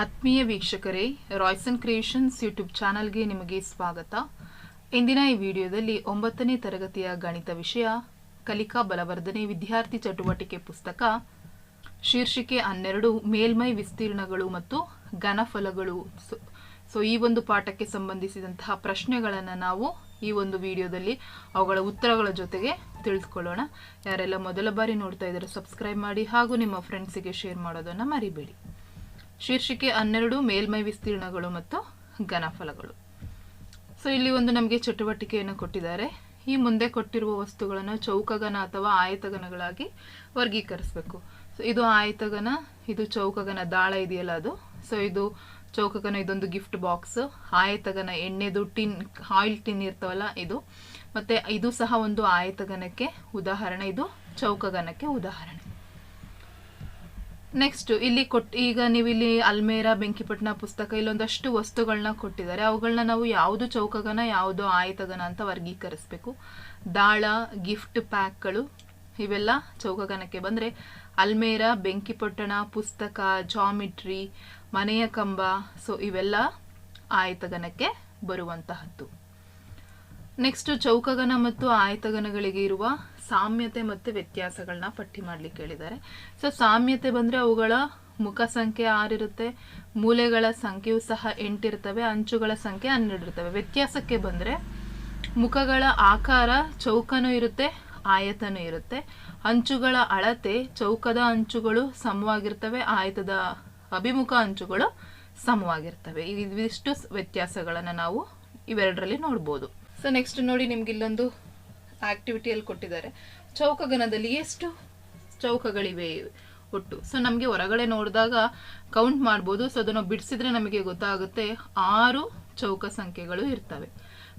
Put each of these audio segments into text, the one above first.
ಆತ್ಮೀಯ ವೀಕ್ಷಕರೇ Royson creations YouTube ಚಾನಲ್ಗೆ ನಿಮಗೆ ಸ್ವಾಗತ. ಇಂದಿನ ಈ ವಿಡಿಯೋದಲ್ಲಿ ಒಂಬತ್ತನೇ ತರಗತಿಯ ಗಣಿತ ವಿಷಯ, ಕಲಿಕಾ ಬಲವರ್ಧನೆ ವಿದ್ಯಾರ್ಥಿ ಚಟುವಟಿಕೆ ಪುಸ್ತಕ, ಶೀರ್ಷಿಕೆ ಹನ್ನೆರಡು, ಮೇಲ್ಮೈ ವಿಸ್ತೀರ್ಣಗಳು ಮತ್ತು ಘನಫಲಗಳು ಸೊ- ಈ ಒಂದು ಪಾಠಕ್ಕೆ ಸಂಬಂಧಿಸಿದಂತಹ ಪ್ರಶ್ನೆಗಳನ್ನು ನಾವು ಈ ಒಂದು ವಿಡಿಯೋದಲ್ಲಿ ಅವುಗಳ ಉತ್ತರಗಳ ಜೊತೆಗೆ ತಿಳಿದುಕೊಳ್ಳೋಣ ಯಾರೆಲ್ಲ ಮೊದಲ ಬಾರಿ ನೋಡ್ತಾ ಇದ್ದಾರೆ ಸಬ್ಸ್ಕ್ರೈಬ್ ಮಾಡಿ ಹಾಗೂ ನಿಮ್ಮ ಫ್ರೆಂಡ್ಸಿಗೆ ಶೇರ್ ಮಾಡೋದನ್ನು ಮರಿಬೇಡಿ. ಶೀರ್ಷಿಕೆ ಹನ್ನೆರಡು, ಮೇಲ್ಮೈ ವಿಸ್ತೀರ್ಣಗಳು ಮತ್ತು ಘನಫಲಗಳು. ಸೊ ಇಲ್ಲಿ ಒಂದು ನಮಗೆ ಚಟುವಟಿಕೆಯನ್ನು ಕೊಟ್ಟಿದ್ದಾರೆ. ಈ ಮುಂದೆ ಕೊಟ್ಟಿರುವ ವಸ್ತುಗಳನ್ನು ಚೌಕಗನ ಅಥವಾ ಆಯತಗನಗಳಾಗಿ ವರ್ಗೀಕರಿಸಬೇಕು. ಸೊ ಇದು ಆಯತಗನ ಇದು ಚೌಕಗನ ದಾಳ ಇದೆಯಲ್ಲ ಅದು. ಸೊ ಇದು ಚೌಕಗನ ಇದೊಂದು ಗಿಫ್ಟ್ ಬಾಕ್ಸ್. ಆಯತಗನ ಎಣ್ಣೆದು ಟಿನ್, ಆಯಿಲ್ ಟಿನ್ ಇರ್ತವಲ್ಲ ಇದು. ಮತ್ತೆ ಇದು ಸಹ ಒಂದು ಆಯತಗನಕ್ಕೆ ಉದಾಹರಣೆ, ಇದು ಚೌಕಗನಕ್ಕೆ ಉದಾಹರಣೆ. ನೆಕ್ಸ್ಟ್ ಇಲ್ಲಿ ಕೊಟ್ ಈಗ ನೀವು ಇಲ್ಲಿ ಅಲ್ಮೇರಾ ಬೆಂಕಿಪಟ್ಟಣ ಪುಸ್ತಕ, ಇಲ್ಲೊಂದಷ್ಟು ವಸ್ತುಗಳನ್ನ ಕೊಟ್ಟಿದ್ದಾರೆ. ಅವುಗಳನ್ನ ನಾವು ಯಾವುದು ಚೌಕಗನ, ಯಾವುದು ಆಯತಗನ ಅಂತ ವರ್ಗೀಕರಿಸಬೇಕು. ದಾಳ ಗಿಫ್ಟ್ ಪ್ಯಾಕ್ಗಳು ಇವೆಲ್ಲ ಚೌಕಗನಕ್ಕೆ. ಬಂದರೆ ಅಲ್ಮೇರಾ, ಬೆಂಕಿಪಟ್ಟಣ, ಪುಸ್ತಕ ಜಾಮಿಟ್ರಿ ಮನೆಯ ಕಂಬ ಸೊ ಇವೆಲ್ಲ ಆಯತಗನಕ್ಕೆ ಬರುವಂತಹದ್ದು. ನೆಕ್ಸ್ಟ್ ಚೌಕಗನ ಮತ್ತು ಆಯತಗನಗಳಿಗೆ ಇರುವ ಸಾಮ್ಯತೆ ಮತ್ತು ವ್ಯತ್ಯಾಸಗಳನ್ನ ಪಟ್ಟಿ ಮಾಡ್ಲಿಕ್ಕೆ ಹೇಳಿದ್ದಾರೆ. ಸೊ ಸಾಮ್ಯತೆ ಬಂದ್ರೆ ಅವುಗಳ ಮುಖ ಸಂಖ್ಯೆ ಆರಿರುತ್ತೆ, ಮೂಲೆಗಳ ಸಂಖ್ಯೆಯು ಸಹ ಎಂಟಿರ್ತವೆ, ಅಂಚುಗಳ ಸಂಖ್ಯೆ ಹನ್ನೆರಡು ಇರ್ತವೆ ವ್ಯತ್ಯಾಸಕ್ಕೆ ಬಂದ್ರೆ ಮುಖಗಳ ಆಕಾರ ಚೌಕನೂ ಇರುತ್ತೆ, ಆಯತನೂ ಇರುತ್ತೆ. ಅಂಚುಗಳ ಅಳತೆ ಚೌಕದ ಅಂಚುಗಳು ಸಮವಾಗಿರ್ತವೆ, ಆಯತದ ಅಭಿಮುಖ ಅಂಚುಗಳು ಸಮವಾಗಿರ್ತವೆ. ಇದಿಷ್ಟು ವ್ಯತ್ಯಾಸಗಳನ್ನು ನಾವು ಇವೆರಡರಲ್ಲಿ ನೋಡ್ಬೋದು. ಸೊ ನೆಕ್ಸ್ಟ್ ನೋಡಿ ನಿಮ್ಗೆ ಇಲ್ಲೊಂದು ಆಕ್ಟಿವಿಟಿಯಲ್ಲಿ ಕೊಟ್ಟಿದ್ದಾರೆ. ಚೌಕಗನದಲ್ಲಿ ಎಷ್ಟು ಚೌಕಗಳಿವೆ ಒಟ್ಟು? ಸೊ ನಮಗೆ ಹೊರಗಡೆ ನೋಡಿದಾಗ ಕೌಂಟ್ ಮಾಡ್ಬೋದು. ಸೊ ಅದನ್ನು ಬಿಡಿಸಿದ್ರೆ ನಮಗೆ ಗೊತ್ತಾಗುತ್ತೆ ಆರು ಚೌಕ ಸಂಖ್ಯೆಗಳು ಇರ್ತವೆ.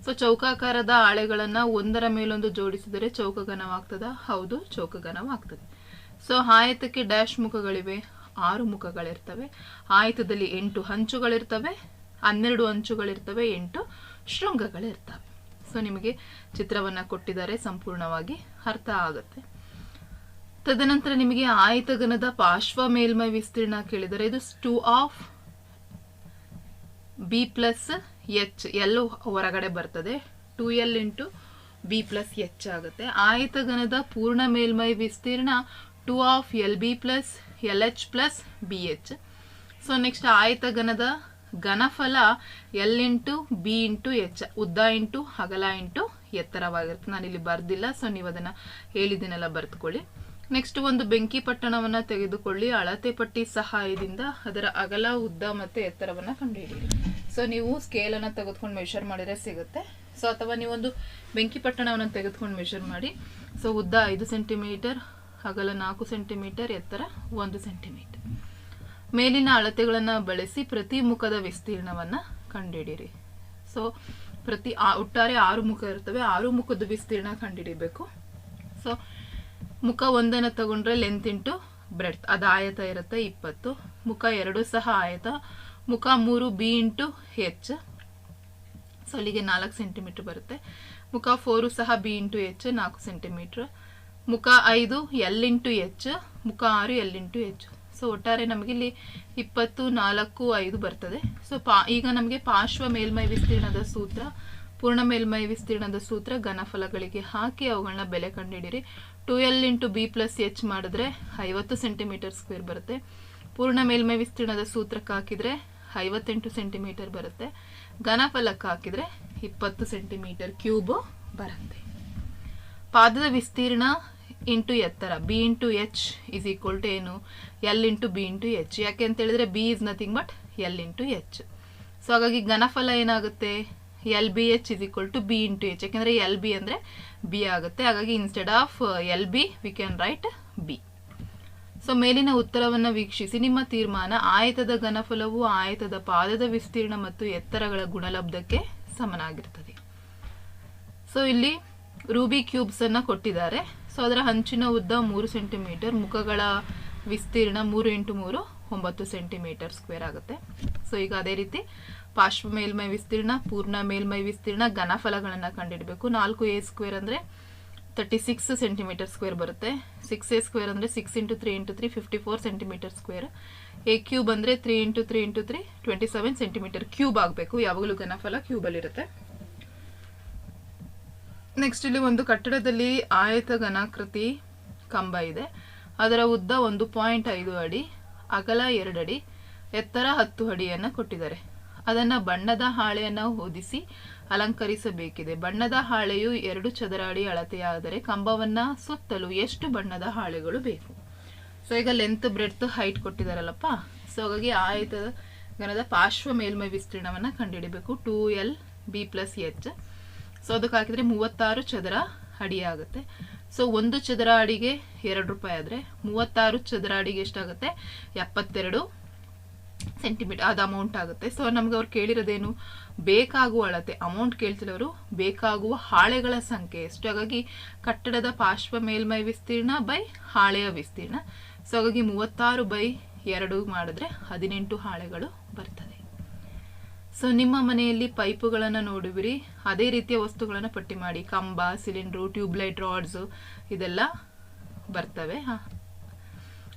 ಸೊ ಚೌಕಾಕಾರದ ಹಾಳೆಗಳನ್ನು ಒಂದರ ಮೇಲೊಂದು ಜೋಡಿಸಿದರೆ ಚೌಕಗನವಾಗ್ತದ? ಹೌದು, ಚೌಕಗನವಾಗ್ತದೆ. ಸೊ ಆಯತಕ್ಕೆ ಡ್ಯಾಶ್ ಮುಖಗಳಿವೆ, ಆರು ಮುಖಗಳಿರ್ತವೆ. ಆಯತದಲ್ಲಿ ಎಂಟು ಹಂಚುಗಳಿರ್ತವೆ ಹನ್ನೆರಡು ಅಂಚುಗಳಿರ್ತವೆ, ಎಂಟು ಶೃಂಗಗಳಿರ್ತವೆ. ಸೊ ನಿಮಗೆ ಚಿತ್ರವನ್ನ ಕೊಟ್ಟಿದ್ದಾರೆ, ಸಂಪೂರ್ಣವಾಗಿ ಅರ್ಥ ಆಗುತ್ತೆ. ತದನಂತರ ನಿಮಗೆ ಆಯತಗನದ ಪಾರ್ಶ್ವ ಮೇಲ್ಮೈ ವಿಸ್ತೀರ್ಣ ಕೇಳಿದರೆ ಇದು two of B plus H, L ಹೊರಗಡೆ ಬರ್ತದೆ. Two L into B plus H ಆಗುತ್ತೆ. ಆಯತಗನದ ಪೂರ್ಣ ಮೇಲ್ಮೈ ವಿಸ್ತೀರ್ಣ two of L B plus L H plus B H. So next ಆಯತಗನದ ಘನಫಲ L into B into, H, ಉದ್ದ ಇಂಟು ಅಗಲ ಇಂಟು, ಎತ್ತರವಾಗಿರುತ್ತೆ. ನಾನು ಇಲ್ಲಿ ಬರ್ದಿಲ್ಲ ಸೊ ನೀವು ಅದನ್ನ ಹೇಳಿದ್ದೀನೆಲ್ಲ ಬರ್ತ್ಕೊಳ್ಳಿ ನೆಕ್ಸ್ಟ್ ಒಂದು ಬೆಂಕಿ ಪಟ್ಟಣವನ್ನು ತೆಗೆದುಕೊಳ್ಳಿ. ಅಳತೆ ಪಟ್ಟಿ ಸಹಾಯದಿಂದ ಅದರ ಅಗಲ, ಉದ್ದ ಮತ್ತೆ ಎತ್ತರವನ್ನ ಕಂಡುಹಿಡಿಯಿರಿ. ಸೊ ನೀವು ಸ್ಕೇಲ್ ಅನ್ನ ತೆಗೆದುಕೊಂಡು ಮೆಷರ್ ಮಾಡಿದ್ರೆ ಸಿಗುತ್ತೆ. ಸೊ ಅಥವಾ ನೀವೊಂದು ಬೆಂಕಿ ಪಟ್ಟಣವನ್ನು ತೆಗೆದುಕೊಂಡು ಮೆಷರ್ ಮಾಡಿ. ಸೊ ಉದ್ದ ಐದು ಸೆಂಟಿಮೀಟರ್ ಅಗಲ ನಾಲ್ಕು ಸೆಂಟಿಮೀಟರ್ ಎತ್ತರ ಒಂದು ಸೆಂಟಿಮೀಟರ್ ಮೇಲಿನ ಅಳತೆಗಳನ್ನು ಬಳಸಿ ಪ್ರತಿ ಮುಖದ ವಿಸ್ತೀರ್ಣವನ್ನು ಕಂಡುಹಿಡಿಯಿರಿ ಸೊ ಪ್ರತಿ ಒಟ್ಟಾರೆ ಆರು ಮುಖ ಇರ್ತವೆ. ಆರು ಮುಖದ ವಿಸ್ತೀರ್ಣ ಕಂಡುಹಿಡಿಬೇಕು ಸೊ ಮುಖ ಒಂದನ್ನು ತಗೊಂಡ್ರೆ ಲೆಂತ್ ಇಂಟು ಬ್ರೆಡ್ತ್ ಅದು ಆಯತ ಇರುತ್ತೆ, ಇಪ್ಪತ್ತು. ಮುಖ ಎರಡು ಸಹ ಆಯತ. ಮುಖ ಮೂರು ಬಿ ಇಂಟು ಹೆಚ್ ಸೊ ಅಲ್ಲಿಗೆ ನಾಲ್ಕು ಸೆಂಟಿಮೀಟ್ರ್ ಬರುತ್ತೆ. ಮುಖ ಫೋರು ಸಹ ಬಿ ಇಂಟು ಹೆಚ್ ನಾಲ್ಕು ಸೆಂಟಿಮೀಟ್ರ್ ಮುಖ ಐದು ಎಲ್ ಇಂಟು ಎಚ್ ಮುಖ ಆರು ಎಲ್ ಇಂಟು ಎಚ್ ಸೊ ಒಟ್ಟಾರೆ ನಮಗೆ ಇಲ್ಲಿ ಇಪ್ಪತ್ತು, ನಾಲ್ಕು, ಐದು ಬರ್ತದೆ. ಸೊ ಪಾ, ಈಗ ನಮಗೆ ಪಾರ್ಶ್ವ ಮೇಲ್ಮೈ ವಿಸ್ತೀರ್ಣದ ಸೂತ್ರ, ಪೂರ್ಣ ಮೇಲ್ಮೈ ವಿಸ್ತೀರ್ಣದ ಸೂತ್ರ ಘನಫಲಗಳಿಗೆ ಹಾಕಿ ಅವುಗಳನ್ನ ಬೆಲೆ ಕಂಡುಹಿಡಿರಿ two L into B plus H ಮಾಡಿದ್ರೆ ಐವತ್ತು ಸೆಂಟಿಮೀಟರ್ ಸ್ಕ್ವೇರ್ ಬರುತ್ತೆ. ಪೂರ್ಣ ಮೇಲ್ಮೈ ವಿಸ್ತೀರ್ಣದ ಸೂತ್ರಕ್ಕೆ ಹಾಕಿದ್ರೆ ಐವತ್ತೆಂಟು ಸೆಂಟಿಮೀಟರ್ ಬರುತ್ತೆ. ಘನಫಲಕ್ಕೆ ಹಾಕಿದ್ರೆ ಇಪ್ಪತ್ತು ಸೆಂಟಿಮೀಟರ್ ಕ್ಯೂಬು ಬರುತ್ತೆ. ಪಾದದ ವಿಸ್ತೀರ್ಣ ಇಂಟು ಎತ್ತರ. B into H is equal to ಏನು? L into B into H ಯಾಕೆ ಅಂತ ಹೇಳಿದ್ರೆ B is nothing but L into H so ಹಾಗಾಗಿ ಘನಫಲ ಏನಾಗುತ್ತೆ? L B H is equal to B into H ಯಾಕೆಂದ್ರೆ ಎಲ್ ಬಿ ಅಂದರೆ ಬಿ ಆಗುತ್ತೆ. ಹಾಗಾಗಿ instead of L B we can write B so ಮೇಲಿನ ಉತ್ತರವನ್ನು ವೀಕ್ಷಿಸಿ. ನಿಮ್ಮ ತೀರ್ಮಾನ ಆಯತದ ಘನಫಲವು ಆಯತದ ಪಾದದ ವಿಸ್ತೀರ್ಣ ಮತ್ತು ಎತ್ತರಗಳ ಗುಣಲಬ್ಧಕ್ಕೆ ಸಮನಾಗಿರ್ತದೆ ಸೊ ಇಲ್ಲಿ ರೂಬಿ ಕ್ಯೂಬ್ಸ್ ಅನ್ನ ಕೊಟ್ಟಿದ್ದಾರೆ. ಸೊ ಅದರ ಹಂಚಿನ ಉದ್ದ ಮೂರು ಸೆಂಟಿಮೀಟರ್ ಮುಖಗಳ ವಿಸ್ತೀರ್ಣ ಮೂರು ಇಂಟು ಮೂರು, ಒಂಬತ್ತು ಸೆಂಟಿಮೀಟರ್ ಸ್ಕ್ವೇರ್ ಆಗುತ್ತೆ. ಸೊ ಈಗ ಅದೇ ರೀತಿ ಪಾರ್ಶ್ವ ಮೇಲ್ಮೈ ವಿಸ್ತೀರ್ಣ, ಪೂರ್ಣ ಮೇಲ್ಮೈ ವಿಸ್ತೀರ್ಣ ಘನಫಲಗಳನ್ನು ಕಂಡಿಡಬೇಕು. ನಾಲ್ಕು ಎ ಸ್ಕ್ವೇರ್ ಅಂದ್ರೆ ತರ್ಟಿ ಸಿಕ್ಸ್ ಸೆಂಟಿಮೀಟರ್ ಸ್ಕ್ವೇರ್ ಬರುತ್ತೆ. ಸಿಕ್ಸ್ ಎ ಸ್ಕ್ವೇರ್ ಅಂದರೆ six into three into three fifty four centimetre square A cube ಅಂದರೆ three into three into three twenty seven centimetre cube ಆಗಬೇಕು. ಯಾವಾಗಲೂ ಘನಫಲ ಕ್ಯೂಬಲ್ಲಿರುತ್ತೆ ನೆಕ್ಸ್ಟ್ ಇಲ್ಲಿ ಒಂದು ಕಟ್ಟಡದಲ್ಲಿ ಆಯತ ಘನಾಕೃತಿ ಕಂಬ ಇದೆ. ಅದರ ಉದ್ದ ಒಂದು ಪಾಯಿಂಟ್ ಐದು ಅಡಿ, ಅಗಲ ಎರಡು ಅಡಿ, ಎತ್ತರ ಹತ್ತು ಅಡಿಯನ್ನು ಕೊಟ್ಟಿದ್ದಾರೆ. ಅದನ್ನು ಬಣ್ಣದ ಹಾಳೆಯನ್ನು ಹೊದಿಸಿ ಅಲಂಕರಿಸಬೇಕಿದೆ. ಬಣ್ಣದ ಹಾಳೆಯು ಎರಡು ಚದರ ಅಡಿ ಅಳತೆಯಾದರೆ ಕಂಬವನ್ನು ಸುತ್ತಲು ಎಷ್ಟು ಬಣ್ಣದ ಹಾಳೆಗಳು ಬೇಕು? ಸೊ ಈಗ ಲೆಂತ್ ಬ್ರೆಡ್ತ್ ಹೈಟ್ ಕೊಟ್ಟಿದ್ದಾರಲ್ಲಪ್ಪ. ಸೊ ಹಾಗಾಗಿ ಆಯತದ ಘನದ ಪಾರ್ಶ್ವ ಮೇಲ್ಮೈ ವಿಸ್ತೀರ್ಣವನ್ನು ಕಂಡುಹಿಡಿಬೇಕು. Two L B plus H so ಅದಕ್ಕೆ ಹಾಕಿದ್ರೆ ಮೂವತ್ತಾರು ಚದರ ಅಡಿ ಆಗುತ್ತೆ. ಸೊ ಒಂದು ಚದರ ಅಡಿಗೆ ಎರಡು ರೂಪಾಯಿ ಆದರೆ ಮೂವತ್ತಾರು ಚದರ ಅಡಿಗೆ ಎಷ್ಟಾಗುತ್ತೆ? ಎಪ್ಪತ್ತೆರಡು ಸೆಂಟಿಮೀಟರ್ ಅದು ಅಮೌಂಟ್ ಆಗುತ್ತೆ. ಸೊ ನಮ್ಗೆ ಅವ್ರು ಕೇಳಿರೋದೇನು? ಬೇಕಾಗುವ ಅಳತೆ. ಅಮೌಂಟ್ ಕೇಳ್ತಿರೋರು ಬೇಕಾಗುವ ಹಾಳೆಗಳ ಸಂಖ್ಯೆ. ಎಷ್ಟು ಹಾಗಾಗಿ ಕಟ್ಟಡದ ಪಾರ್ಶ್ವ ಮೇಲ್ಮೈ ವಿಸ್ತೀರ್ಣ ಬೈ ಹಾಳೆಯ ವಿಸ್ತೀರ್ಣ. ಸೊ ಹಾಗಾಗಿ ಮೂವತ್ತಾರು ಬೈ ಎರಡು ಮಾಡಿದ್ರೆ ಹದಿನೆಂಟು ಹಾಳೆಗಳು ಬರ್ತದೆ. ಸೊ ನಿಮ್ಮ ಮನೆಯಲ್ಲಿ ಪೈಪುಗಳನ್ನು ನೋಡುವಿರಿ. ಅದೇ ರೀತಿಯ ವಸ್ತುಗಳನ್ನು ಪಟ್ಟಿ ಮಾಡಿ. ಕಂಬ, ಸಿಲಿಂಡ್ರು, ಟ್ಯೂಬ್ಲೈಟ್, ರಾಡ್ಸು ಇದೆಲ್ಲ ಬರ್ತವೆ. ಹಾಂ.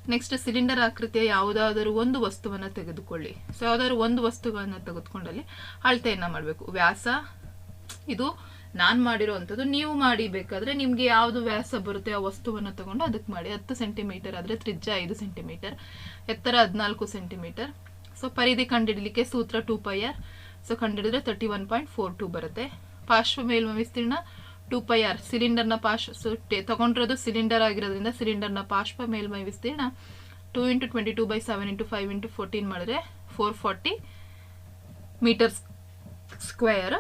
ನೆಕ್ಸ್ಟ್ ಸಿಲಿಂಡರ್ ಆಕೃತಿಯ ಯಾವುದಾದರೂ ಒಂದು ವಸ್ತುವನ್ನು ತೆಗೆದುಕೊಳ್ಳಿ. ಸೊ ಯಾವುದಾದ್ರು ಒಂದು ವಸ್ತುಗಳನ್ನು ತೆಗೆದುಕೊಂಡಲ್ಲಿ ಅಳತೆಯನ್ನು ಮಾಡಬೇಕು. ವ್ಯಾಸ, ಇದು ನಾನು ಮಾಡಿರೋವಂಥದ್ದು, ನೀವು ಮಾಡಿ ಬೇಕಾದರೆ ನಿಮಗೆ ಯಾವುದು ವ್ಯಾಸ ಬರುತ್ತೆ ಆ ವಸ್ತುವನ್ನು ತಗೊಂಡು ಅದಕ್ಕೆ ಮಾಡಿ. ಹತ್ತು ಸೆಂಟಿಮೀಟರ್ ಆದರೆ ತ್ರಿಜ್ಯ ಐದು ಸೆಂಟಿಮೀಟರ್, ಎತ್ತರ ಹದಿನಾಲ್ಕು ಸೆಂಟಿಮೀಟರ್. ಸೊ ಪರಿಧಿ ಕಂಡುಹಿಡಲಿಕ್ಕೆ ಸೂತ್ರ two pi R so ಕಂಡುಹಿಡಿದ್ರೆ thirty one point four two ಬರುತ್ತೆ. ಪಾರ್ಶ್ವ ಮೇಲ್ಮ ವಿಸ್ತೀರ್ಣ ಟೂ ಪೈ ಆರ್ ಸಿಲಿಂಡರ್ನ ಪಾರ್ಶ್ವ ಸೊ ತಗೊಂಡಿರೋದು ಸಿಲಿಂಡರ್ ಆಗಿರೋದ್ರಿಂದ ಸಿಲಿಂಡರ್ನ ಪಾರ್ಶ್ವ ಮೇಲ್ಮೈ ವಿಸ್ತೀರ್ಣ two into twenty two by seven into five into fourteen ಮಾಡಿದ್ರೆ ಫೋರ್ ಫಾರ್ಟಿ ಮೀಟರ್ ಸ್ಕ್ವೇರ್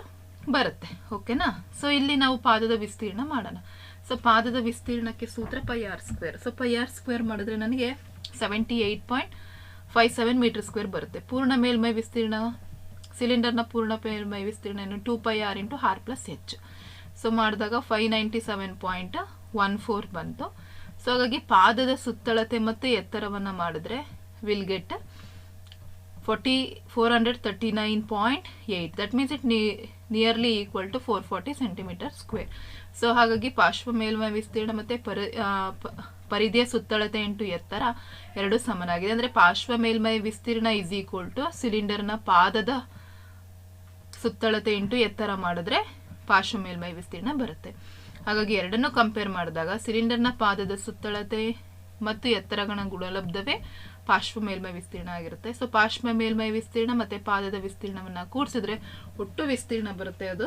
ಬರುತ್ತೆ. ಓಕೆನಾ ಸೊ ಇಲ್ಲಿ ನಾವು ಪಾದದ ವಿಸ್ತೀರ್ಣ ಮಾಡೋಣ. ಸೊ ಪಾದದ ವಿಸ್ತೀರ್ಣಕ್ಕೆ ಸೂತ್ರ pi R square so pi R square ಮಾಡಿದ್ರೆ ನನಗೆ seventy eight point five seven metre square ಬರುತ್ತೆ. ಪೂರ್ಣ ಮೇಲ್ಮೈ ವಿಸ್ತೀರ್ಣ ಸಿಲಿಂಡರ್ನ ಪೂರ್ಣ ಮೇಲ್ಮೈ ವಿಸ್ತೀರ್ಣ ಏನು? Two pi R into R plus H so ಮಾಡಿದಾಗ five ninety seven point one four ಬಂತು. ಸೊ ಹಾಗಾಗಿ ಪಾದದ ಸುತ್ತಳತೆ ಮತ್ತು ಎತ್ತರವನ್ನು ಮಾಡಿದ್ರೆ will get forty four hundred thirty nine point eight that means it nearly equal to four forty centimetre square so ಹಾಗಾಗಿ ಪಾರ್ಶ್ವ ಮೇಲ್ಮೈ ವಿಸ್ತೀರ್ಣ ಮತ್ತು ಪರ ಪರಿಧಿಯ ಸುತ್ತಳತೆ ಇಂಟು ಎತ್ತರ ಎರಡು ಸಮನಾಗಿದೆ. ಅಂದರೆ ಪಾರ್ಶ್ವ ಮೇಲ್ಮೈ ವಿಸ್ತೀರ್ಣ ಇಸ್ ಈಕ್ವಲ್ ಟು ಸಿಲಿಂಡರ್ನ ಪಾದದ ಸುತ್ತಳತೆ ಇಂಟು ಎತ್ತರ ಮಾಡಿದ್ರೆ ಪಾರ್ಶ್ವ ಮೇಲ್ಮೈ ವಿಸ್ತೀರ್ಣ ಬರುತ್ತೆ. ಹಾಗಾಗಿ ಎರಡನ್ನೂ ಕಂಪೇರ್ ಮಾಡಿದಾಗ ಸಿಲಿಂಡರ್ನ ಪಾದದ ಸುತ್ತಳತೆ ಮತ್ತು ಎತ್ತರಗಳ ಗುಣಲಬ್ಧವೇ ಪಾರ್ಶ್ವ ಮೇಲ್ಮೈ ವಿಸ್ತೀರ್ಣ ಆಗಿರುತ್ತೆ. ಸೊ ಪಾರ್ಶ್ವ ಮೇಲ್ಮೈ ವಿಸ್ತೀರ್ಣ ಮತ್ತೆ ಪಾದದ ವಿಸ್ತೀರ್ಣವನ್ನು ಕೂಡಿಸಿದ್ರೆ ಒಟ್ಟು ವಿಸ್ತೀರ್ಣ ಬರುತ್ತೆ ಅದು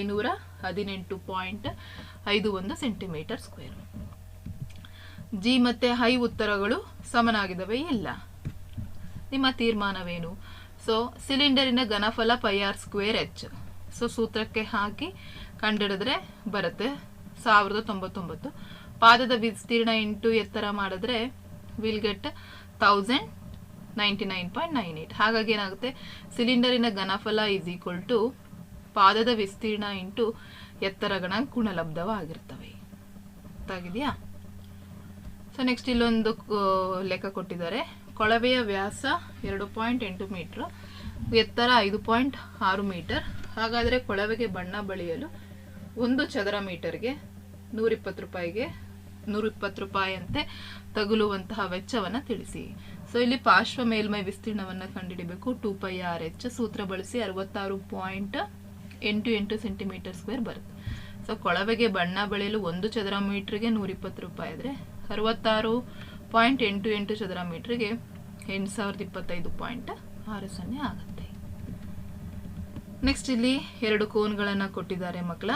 ಐನೂರ ಹದಿನೆಂಟು ಪಾಯಿಂಟ್ ಐದು ಒಂದು ಸೆಂಟಿಮೀಟರ್ ಸ್ಕ್ವೇರ್. ಜಿ ಮತ್ತೆ ಹೈ ಉತ್ತರಗಳು ಸಮನಾಗಿದ್ದಾವೆ ಇಲ್ಲ. ನಿಮ್ಮ ತೀರ್ಮಾನವೇನು? ಸೊ ಸಿಲಿಂಡರಿನ ಘನಫಲ pi R square H so ಸೂತ್ರಕ್ಕೆ ಹಾಕಿ ಕಂಡಿಡಿದ್ರೆ ಬರುತ್ತೆ. ಸಾವಿರದ ತೊಂಬತ್ತೊಂಬತ್ತು. ಪಾದದ ವಿಸ್ತೀರ್ಣ ಇಂಟು ಎತ್ತರ ಮಾಡಿದ್ರೆ will get thousand ninety nine point nine eight ಹಾಗಾಗಿ ಏನಾಗುತ್ತೆ? ಸಿಲಿಂಡರಿನ ಘನಫಲ ಈಸ್ ಈಕ್ವಲ್ ಟು ಪಾದದ ವಿಸ್ತೀರ್ಣ ಇಂಟು ಎತ್ತರಗಳ ಗುಣಲಬ್ಧವಾಗಿರ್ತವೆ. ಗೊತ್ತಾಗಿದೆಯಾ? ಸೊ ನೆಕ್ಸ್ಟ್ ಇಲ್ಲೊಂದು ಲೆಕ್ಕ ಕೊಟ್ಟಿದ್ದಾರೆ. ಕೊಳವೆಯ ವ್ಯಾಸ ಎರಡು ಪಾಯಿಂಟ್ ಎಂಟು ಮೀಟ್ರ್, ಎತ್ತರ ಐದು ಪಾಯಿಂಟ್ ಆರು ಮೀಟರ್. ಹಾಗಾದರೆ ಕೊಳವೆಗೆ ಬಣ್ಣ ಬಳಿಯಲು ಒಂದು ಚದರ ಮೀಟರ್ಗೆ ನೂರಿಪ್ಪತ್ತು ರೂಪಾಯಿಗೆ ನೂರಿಪ್ಪತ್ತು ರೂಪಾಯಿಯಂತೆ ತಗುಲುವಂತಹ ವೆಚ್ಚವನ್ನು ತಿಳಿಸಿ. ಸೊ ಇಲ್ಲಿ ಪಾರ್ಶ್ವ ಮೇಲ್ಮೈ ವಿಸ್ತೀರ್ಣವನ್ನು ಕಂಡುಹಿಡಿಬೇಕು ಟೂ ಪೈ ಆರ್ ಎಚ್ ಸೂತ್ರ ಬಳಸಿ ಅರವತ್ತಾರು ಪಾಯಿಂಟ್ ಎಂಟು ಎಂಟು ಸೆಂಟಿಮೀಟರ್ ಸ್ಕ್ವೇರ್ ಬರುತ್ತೆ. ಸೊ ಕೊಳವೆಗೆ ಬಣ್ಣ ಬಳಿಯಲು ಒಂದು ಚದರ ಮೀಟ್ರಿಗೆ ನೂರಿಪ್ಪತ್ತು ರೂಪಾಯಿ ಆದರೆ, ಅರವತ್ತಾರು ಪಾಯಿಂಟ್ ಎಂಟು ಎಂಟು ಚದರ ಮೀಟ್ರಿಗೆ ಎಂಟು ಸಾವಿರದ ಇಪ್ಪತ್ತೈದು ಪಾಯಿಂಟ್ ಆರು ಸೊನ್ನೆ ಆಗುತ್ತೆ. ನೆಕ್ಸ್ಟ್ ಇಲ್ಲಿ ಎರಡು ಕೋನ್ಗಳನ್ನು ಕೊಟ್ಟಿದ್ದಾರೆ ಮಕ್ಕಳ.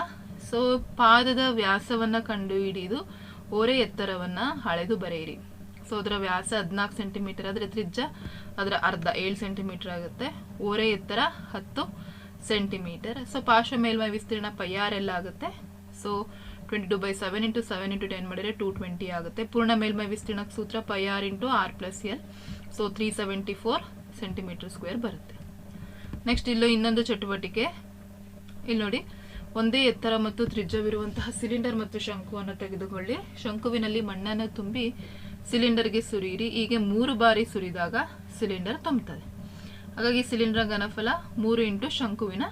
ಸೊ ಪಾದದ ವ್ಯಾಸವನ್ನು ಕಂಡುಹಿಡಿದು ಓರೆ ಎತ್ತರವನ್ನು ಅಳೆದು ಬರೆಯಿರಿ. ಸೊ ಅದರ ವ್ಯಾಸ ಹದಿನಾಲ್ಕು ಸೆಂಟಿಮೀಟರ್ ಆದರೆ ತ್ರಿಜ್ಯ, ಅದರ ಅರ್ಧ ಏಳು ಸೆಂಟಿಮೀಟರ್ ಆಗುತ್ತೆ. ಓರೆ ಎತ್ತರ ಹತ್ತು ಸೆಂಟಿಮೀಟರ್. ಸೊ ಪಾರ್ಶ್ವ ಮೇಲ್ಮೈ ವಿಸ್ತೀರ್ಣ ಪೈ ಎಲ್ಲ ಆಗುತ್ತೆ. So twenty two by seven into seven into ten ಮಾಡಿದ್ರೆ ಟೂ ಟ್ವೆಂಟಿ ಆಗುತ್ತೆ. ಪೂರ್ಣ ಮೇಲ್ಮೈ ವಿಸ್ತೀರ್ಣಕ್ಕೆ ಸೂತ್ರ pi R into R plus L so three seventy four centimetre square ಬರುತ್ತೆ. ನೆಕ್ಸ್ಟ್ ಇಲ್ಲೂ ಇನ್ನೊಂದು ಚಟುವಟಿಕೆ. ಇಲ್ಲಿ ನೋಡಿ, ಒಂದೇ ಎತ್ತರ ಮತ್ತು ತ್ರಿಜ್ಯವಿರುವಂತಹ ಸಿಲಿಂಡರ್ ಮತ್ತು ಶಂಕುವನ್ನು ತೆಗೆದುಕೊಳ್ಳಿ. ಶಂಕುವಿನಲ್ಲಿ ಮಣ್ಣನ್ನು ತುಂಬಿ ಸಿಲಿಂಡರ್ಗೆ ಸುರಿಯಿರಿ. ಹೀಗೆ ಮೂರು ಬಾರಿ ಸುರಿದಾಗ ಸಿಲಿಂಡರ್ ತುಂಬುತ್ತದೆ ಹಾಗಾಗಿ ಸಿಲಿಂಡರ್ ಘನಫಲ ಮೂರು ಇಂಟು ಶಂಕುವಿನ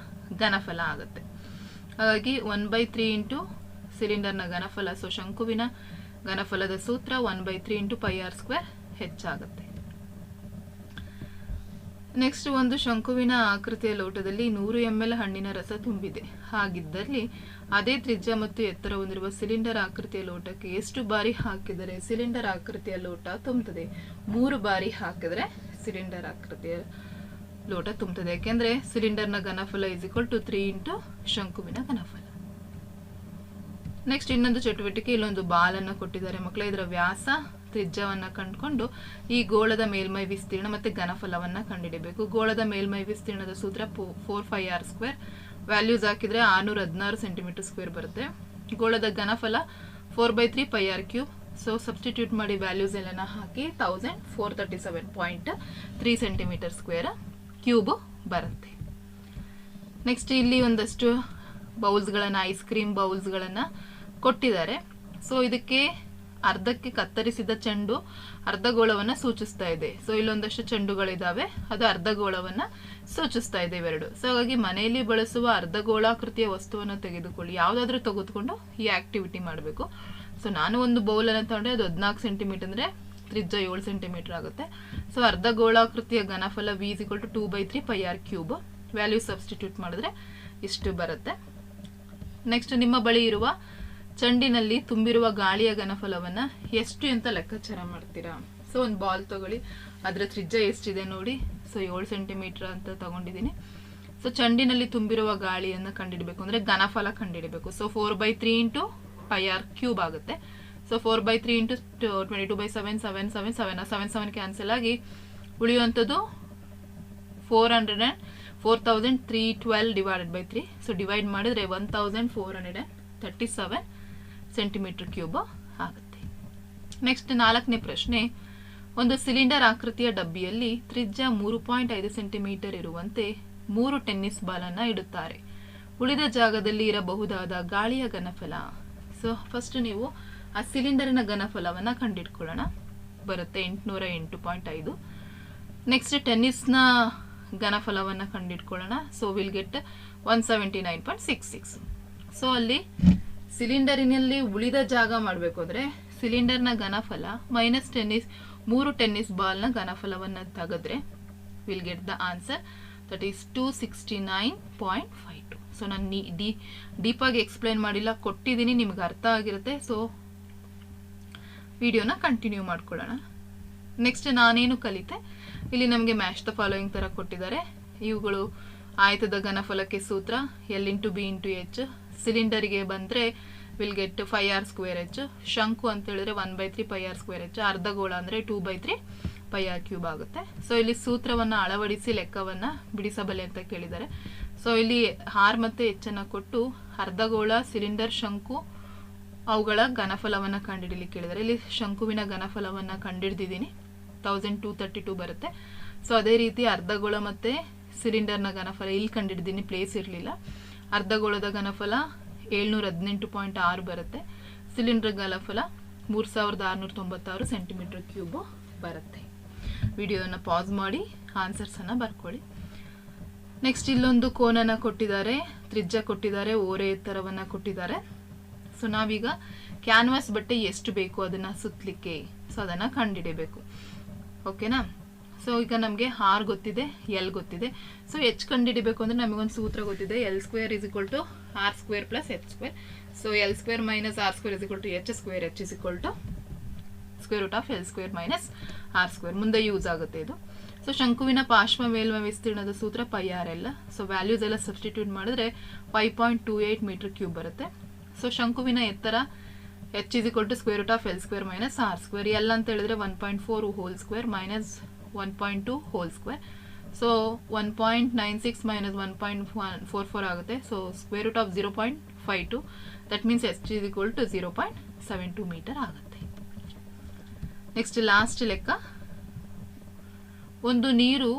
ಘನಫಲ ಆಗುತ್ತೆ. ಹಾಗಾಗಿ ಒನ್ ಬೈ ತ್ರೀ ಇಂಟು ಸಿಲಿಂಡರ್ನ ಘನಫಲ ಸೊ ಶಂಕುವಿನ ಘನಫಲದ ಸೂತ್ರ one by three into pi R square ಹೆಚ್ಚಾಗುತ್ತೆ. ನೆಕ್ಸ್ಟ್ ಒಂದು ಶಂಕುವಿನ ಆಕೃತಿಯ ಲೋಟದಲ್ಲಿ ನೂರು ಎಂ ಎಲ್ ಹಣ್ಣಿನ ರಸ ತುಂಬಿದೆ. ಹಾಗಿದ್ದಲ್ಲಿ ಅದೇ ತ್ರಿಜ್ಯ ಮತ್ತು ಎತ್ತರ ಹೊಂದಿರುವ ಸಿಲಿಂಡರ್ ಆಕೃತಿಯ ಲೋಟಕ್ಕೆ ಎಷ್ಟು ಬಾರಿ ಹಾಕಿದರೆ ಸಿಲಿಂಡರ್ ಆಕೃತಿಯ ಲೋಟ ತುಂಬುತ್ತದೆ ಮೂರು ಬಾರಿ ಹಾಕಿದರೆ ಸಿಲಿಂಡರ್ ಆಕೃತಿಯ ಲೋಟ ತುಂಬುತ್ತದೆ ಯಾಕೆಂದ್ರೆ ಸಿಲಿಂಡರ್ನ ಘನಫಲ is equal to three into ಶಂಕುವಿನ ಘನಫಲ. ನೆಕ್ಸ್ಟ್ ಇನ್ನೊಂದು ಚಟುವಟಿಕೆ, ಇಲ್ಲೊಂದು ಬಾಲನ್ನು ಕೊಟ್ಟಿದ್ದಾರೆ. ಮಕ್ಕಳೇ, ಇದರ ವ್ಯಾಸ ತ್ರಿಜ್ಯವನ್ನ ಕಂಡುಕೊಂಡು ಈ ಗೋಳದ ಮೇಲ್ಮೈ ವಿಸ್ತೀರ್ಣ ಮತ್ತೆ ಘನಫಲವನ್ನ ಕಂಡುಹಿಡಿಯಬೇಕು ಗೋಳದ ಮೇಲ್ಮೈ ವಿಸ್ತೀರ್ಣದ ಸೂತ್ರ four five R square values ಹಾಕಿದ್ರೆ ಆರ್ನೂರ ಹದಿನಾರು ಸೆಂಟಿಮೀಟರ್ ಸ್ಕ್ವೇರ್ ಬರುತ್ತೆ. ಗೋಳದ ಘನಫಲ four by three pi R cube so substitute ಮಾಡಿ ವ್ಯಾಲ್ಯೂಸ್ ಎಲ್ಲನ ಹಾಕಿ thousand four thirty seven point three centimetre square cube ಬರುತ್ತೆ. ನೆಕ್ಸ್ಟ್ ಇಲ್ಲಿ ಒಂದಷ್ಟು ಬೌಲ್ಸ್ಗಳನ್ನು ಐಸ್ ಕ್ರೀಮ್ ಬೌಲ್ಸ್ಗಳನ್ನು ಕೊಟ್ಟಿದ್ದಾರೆ. ಸೊ ಇದಕ್ಕೆ ಅರ್ಧಕ್ಕೆ ಕತ್ತರಿಸಿದ ಚೆಂಡು ಅರ್ಧಗೋಳವನ್ನು ಸೂಚಿಸ್ತಾ ಇದೆ. ಸೊ ಇಲ್ಲೊಂದಷ್ಟು ಚೆಂಡುಗಳಿದಾವೆ. ಅದು ಅರ್ಧಗೋಳವನ್ನು ಸೂಚಿಸ್ತಾ ಇದೆ ಇವೆರಡು. ಸೊ ಹಾಗಾಗಿ ಮನೆಯಲ್ಲಿ ಬಳಸುವ ಅರ್ಧಗೋಳಾಕೃತಿಯ ವಸ್ತುವನ್ನು ತೆಗೆದುಕೊಳ್ಳಿ. ಯಾವುದಾದ್ರೂ ತೆಗೆದುಕೊಂಡು ಈ ಆಕ್ಟಿವಿಟಿ ಮಾಡಬೇಕು. ಸೊ ನಾನು ಒಂದು ಬೌಲನ್ನು ತಗೊಂಡೆ. ಅದು ಹದಿನಾಲ್ಕು ಸೆಂಟಿಮೀಟರ್ ಅಂದರೆ ತ್ರಿಜ್ಯ ಏಳು ಸೆಂಟಿಮೀಟರ್ ಆಗುತ್ತೆ. ಸೊ ಅರ್ಧ ಗೋಳಾಕೃತಿಯ ಘನಫಲ V is to two by three pi R cube value substitute ಮಾಡಿದ್ರೆ ಇಷ್ಟು ಬರುತ್ತೆ. ನೆಕ್ಸ್ಟ್ ನಿಮ್ಮ ಬಳಿ ಇರುವ ಚಂಡಿನಲ್ಲಿ ತುಂಬಿರುವ ಗಾಳಿಯ ಘನಫಲವನ್ನ ಎಷ್ಟು ಅಂತ ಲೆಕ್ಕಾಚಾರ ಮಾಡ್ತೀರಾ? ಸೊ ಒಂದು ಬಾಲ್ ತಗೊಳ್ಳಿ. ಅದರ ತ್ರಿಜ್ಯ ಎಷ್ಟಿದೆ ನೋಡಿ. ಸೊ ಏಳು ಸೆಂಟಿಮೀಟರ್ ಅಂತ ತಗೊಂಡಿದ್ದೀನಿ. ಸೊ ಚಂಡಿನಲ್ಲಿ ತುಂಬಿರುವ ಗಾಳಿಯನ್ನು ಕಂಡಿಡಬೇಕು. ಅಂದರೆ ಘನಫಲ ಕಂಡಿಡಬೇಕು. So four by three into pi R cube ಆಗುತ್ತೆ. So four by three into twenty two by seven seven seven seven seven seven cancel ಆಗಿ ಉಳಿಯುವಂಥದ್ದು four hundred and four thousand three twelve divided by three so divide ಮಾಡಿದರೆ one thousand four hundred and thirty seven centimetre cube ಆಗುತ್ತೆ. Next ನಾಲ್ಕನೇ ಪ್ರಶ್ನೆ, ಒಂದು cylinder ಆಕೃತಿಯ ಡಬ್ಬಿಯಲ್ಲಿ ತ್ರಿಜ್ಯ ಮೂರು point ಐದು ಸೆಂಟಿಮೀಟರ್ ಇರುವಂತೆ ಮೂರು ಟೆನ್ನಿಸ್ ಬಾಲನ್ನು ಇಡುತ್ತಾರೆ. ಉಳಿದ ಜಾಗದಲ್ಲಿ ಇರಬಹುದಾದ ಗಾಳಿಯ ಘನಫಲ. ಸೊ ಫಸ್ಟ್ ನೀವು ಆ ಸಿಲಿಂಡರ್ನ ಘನಫಲವನ್ನ ಕಂಡುಹಿಡ್ಕೊಳ್ಳೋಣ ಬರುತ್ತೆ ಎಂಟುನೂರ ಎಂಟು ಪಾಯಿಂಟ್ ಐದು. ನೆಕ್ಸ್ಟ್ ಟೆನ್ನಿಸ್ನ ಘನಫಲವನ್ನು ಕಂಡುಹಿಡ್ಕೊಳ್ಳೋಣ so will get one seventy nine point six six so ಅಲ್ಲಿ ಸಿಲಿಂಡರಿನಲ್ಲಿ ಉಳಿದ ಜಾಗ ಮಾಡಬೇಕು ಅಂದರೆ ಸಿಲಿಂಡರ್ನ ಘನಫಲ ಮೈನಸ್ ಟೆನ್ನಿಸ್, ಮೂರು ಟೆನ್ನಿಸ್ ಬಾಲ್ನ ಘನಫಲವನ್ನು ತೆಗೆದ್ರೆ will get the answer that is two sixty nine point five two so ನಾನು ಡೀಪಾಗಿ ಎಕ್ಸ್ಪ್ಲೈನ್ ಮಾಡಿಲ್ಲ, ಕೊಟ್ಟಿದ್ದೀನಿ, ನಿಮ್ಗೆ ಅರ್ಥ ಆಗಿರುತ್ತೆ. ಸೊ ವಿಡಿಯೋನ ಕಂಟಿನ್ಯೂ ಮಾಡ್ಕೊಳ್ಳೋಣ. ನೆಕ್ಸ್ಟ್ ನಾನೇನು ಕಲಿತೆ? ಇಲ್ಲಿ ನಮಗೆ ಮ್ಯಾಚ್ ದ ಫಾಲೋಯಿಂಗ್ ಥರ ಕೊಟ್ಟಿದ್ದಾರೆ. ಇವುಗಳು ಆಯತದ ಘನಫಲಕ್ಕೆ ಸೂತ್ರ L into B into H ಸಿಲಿಂಡರ್ಗೆ ಬಂದರೆ will get pi R square H ಶಂಕು ಅಂತ ಹೇಳಿದ್ರೆ one by three pi R square H ಅರ್ಧಗೋಳ ಅಂದರೆ two by three pi R cube ಆಗುತ್ತೆ. ಸೊ ಇಲ್ಲಿ ಸೂತ್ರವನ್ನು ಅಳವಡಿಸಿ ಲೆಕ್ಕವನ್ನು ಬಿಡಿಸಬಲ್ಲೆ ಅಂತ ಕೇಳಿದ್ದಾರೆ. ಸೊ ಇಲ್ಲಿ ಹಾರ್ ಮತ್ತು ಎಚ್ಚನ್ನು ಕೊಟ್ಟು ಅರ್ಧಗೋಳ ಸಿಲಿಂಡರ್ ಶಂಕು ಅವುಗಳ ಘನಫಲವನ್ನು ಕಂಡುಹಿಡಲಿಕ್ಕೆ ಕೇಳಿದರೆ ಇಲ್ಲಿ ಶಂಕುವಿನ ಘನಫಲವನ್ನು ಕಂಡುಹಿಡ್ದಿದ್ದೀನಿ ತೌಸಂಡ್ ಟೂ ತರ್ಟಿ ಟೂ ಬರುತ್ತೆ. ಸೊ ಅದೇ ರೀತಿ ಅರ್ಧಗೋಳ ಮತ್ತು ಸಿಲಿಂಡರ್ನ ಘನಫಲ ಇಲ್ಲಿ ಕಂಡಿಡ್ದೀನಿ ಪ್ಲೇಸ್ ಇರಲಿಲ್ಲ. ಅರ್ಧಗೋಳದ ಘನಫಲ ಏಳ್ನೂರ ಹದಿನೆಂಟು ಪಾಯಿಂಟ್ ಆರು ಬರುತ್ತೆ. ಸಿಲಿಂಡರ್ ಘನಫಲ ಮೂರು ಸಾವಿರದ ಆರುನೂರ ತೊಂಬತ್ತಾರು ಸೆಂಟಿಮೀಟರ್ ಕ್ಯೂಬು ಬರುತ್ತೆ. ವಿಡಿಯೋನ ಪಾಸ್ ಮಾಡಿ ಆನ್ಸರ್ಸನ್ನು ಬರ್ಕೊಳ್ಳಿ. ನೆಕ್ಸ್ಟ್ ಇಲ್ಲೊಂದು ಕೋನನ ಕೊಟ್ಟಿದ್ದಾರೆ, ತ್ರಿಜ್ಯ ಕೊಟ್ಟಿದ್ದಾರೆ ಓರೆ ಎತ್ತರವನ್ನು ಕೊಟ್ಟಿದ್ದಾರೆ. ಸೊ ನಾವೀಗ ಕ್ಯಾನ್ವಾಸ್ ಬಟ್ಟೆ ಎಷ್ಟು ಬೇಕು ಅದನ್ನು ಸುತ್ತಲಿಕ್ಕೆ ಸೊ ಅದನ್ನು ಕಂಡಿಡಿಬೇಕು. ಓಕೆನಾ ಸೊ ಈಗ ನಮಗೆ ಆರ್ ಗೊತ್ತಿದೆ ಎಲ್ ಗೊತ್ತಿದೆ. ಸೊ ಎಚ್ ಕಂಡುಹಿಡಿಬೇಕು ಅಂದರೆ ನಮಗೊಂದು ಸೂತ್ರ ಗೊತ್ತಿದೆ L square is equal to R square plus H square so L square minus R square is equal to H square H is equal to square root of L square minus R square ಮುಂದೆ use ಆಗುತ್ತೆ ಇದು. So ಶಂಕುವಿನ ಪಾರ್ಶ್ವ ಮೇಲ್ಮ ವಿಸ್ತೀರ್ಣದ ಸೂತ್ರ pi R L so values ಎಲ್ಲ substitute ಮಾಡಿದ್ರೆ five point two eight metre cube ಬರುತ್ತೆ. ಸೊ ಶಂಕುವಿನ ಎತ್ತರ? H is equal to square root of L square minus R square L ಅಂತ ಹೇಳಿದ್ರೆ one point four whole square minus one point two whole square so one point nine six minus one point four four ಆಗುತ್ತೆ. So square root of zero point five two that means H is equal to zero point seven two metre ಆಗುತ್ತೆ. Next last ಲೆಕ್ಕ. ಒಂದು ನೀರು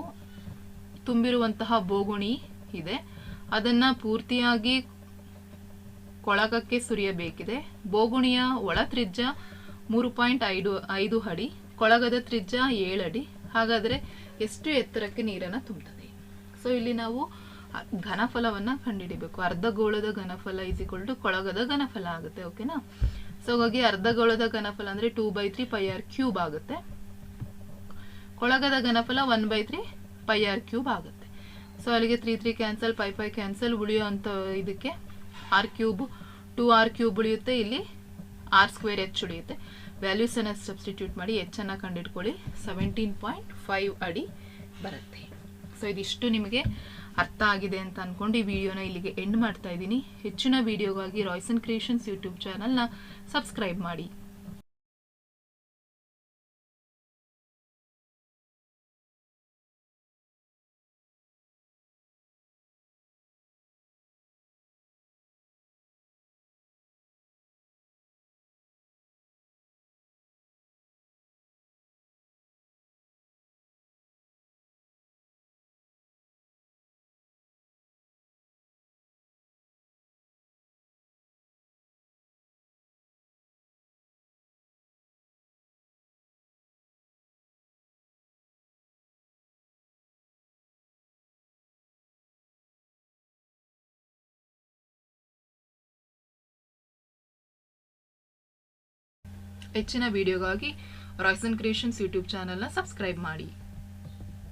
ತುಂಬಿರುವಂತಹ ಬೋಗುಣಿ ಇದೆ. ಅದನ್ನು ಪೂರ್ತಿಯಾಗಿ ಕೊಳಗಕ್ಕೆ ಸುರಿಯಬೇಕಿದೆ. ಬೋಗುಣಿಯ ಒಳ ತ್ರಿಜ್ಯ ಮೂರು ಪಾಯಿಂಟ್ ಐದು ಐದು ಅಡಿ, ಕೊಳಗದ ತ್ರಿಜ್ಯ ಏಳು ಅಡಿ. ಹಾಗಾದರೆ ಎಷ್ಟು ಎತ್ತರಕ್ಕೆ ನೀರನ್ನು ತುಂಬುತ್ತದೆ ಸೊ ಇಲ್ಲಿ ನಾವು ಘನಫಲವನ್ನು ಕಂಡುಹಿಡಿಬೇಕು ಅರ್ಧಗೋಳದ ಘನಫಲ ಇಸ್ ಈಕ್ವಲ್ ಕೊಳಗದ ಘನಫಲ ಆಗುತ್ತೆ ಓಕೆನಾ ಸೊ ಹಾಗಾಗಿ ಅರ್ಧಗೋಳದ ಘನಫಲ ಅಂದರೆ two by three pi R cube ಆಗುತ್ತೆ. ಕೊಳಗದ ಘನಫಲ one by three pi R cube ಆಗುತ್ತೆ. ಸೊ ಅಲ್ಲಿಗೆ three three cancel pi pi cancel ಉಳಿಯೋ ಅಂಥ ಇದಕ್ಕೆ R cube, two R cube ಉಳಿಯುತ್ತೆ. ಇಲ್ಲಿ ಆರ್ ಸ್ಕ್ವೇರ್ ಎಚ್ ಉಳಿಯುತ್ತೆ. ವ್ಯಾಲ್ಯೂಸ್ ಅನ್ನ ಸಬ್ಸ್ಟಿಟ್ಯೂಟ್ ಮಾಡಿ ಎಚ್ ಅನ್ನ ಕಂಡಿಡ್ಕೊಳ್ಳಿ. ಸೆವೆಂಟೀನ್ ಪಾಯಿಂಟ್ ಫೈವ್ ಅಡಿ ಬರುತ್ತೆ. ಸೊ ಇದಿಷ್ಟು ನಿಮಗೆ ಅರ್ಥ ಆಗಿದೆ ಅಂತ ಅನ್ಕೊಂಡು ಈ ವಿಡಿಯೋನ ಇಲ್ಲಿಗೆ ಎಂಡ್ ಮಾಡ್ತಾ ಇದ್ದೀನಿ. ಹೆಚ್ಚಿನ ವಿಡಿಯೋಗಾಗಿ ರಾಯ್ಸನ್ ಕ್ರಿಯೇಷನ್ಸ್ ಯೂಟ್ಯೂಬ್ ಚಾನಲ್ನ ಸಬ್ಸ್ಕ್ರೈಬ್ ಮಾಡಿ. ಹೆಚ್ಚಿನ ವಿಡಿಯೋಗಾಗಿ ರಾಯ್ಸನ್ ಕ್ರಿಯೇಷನ್ಸ್ ಯೂಟ್ಯೂಬ್ ಚಾನಲ್ನ ಸಬ್ಸ್ಕ್ರೈಬ್ ಮಾಡಿ.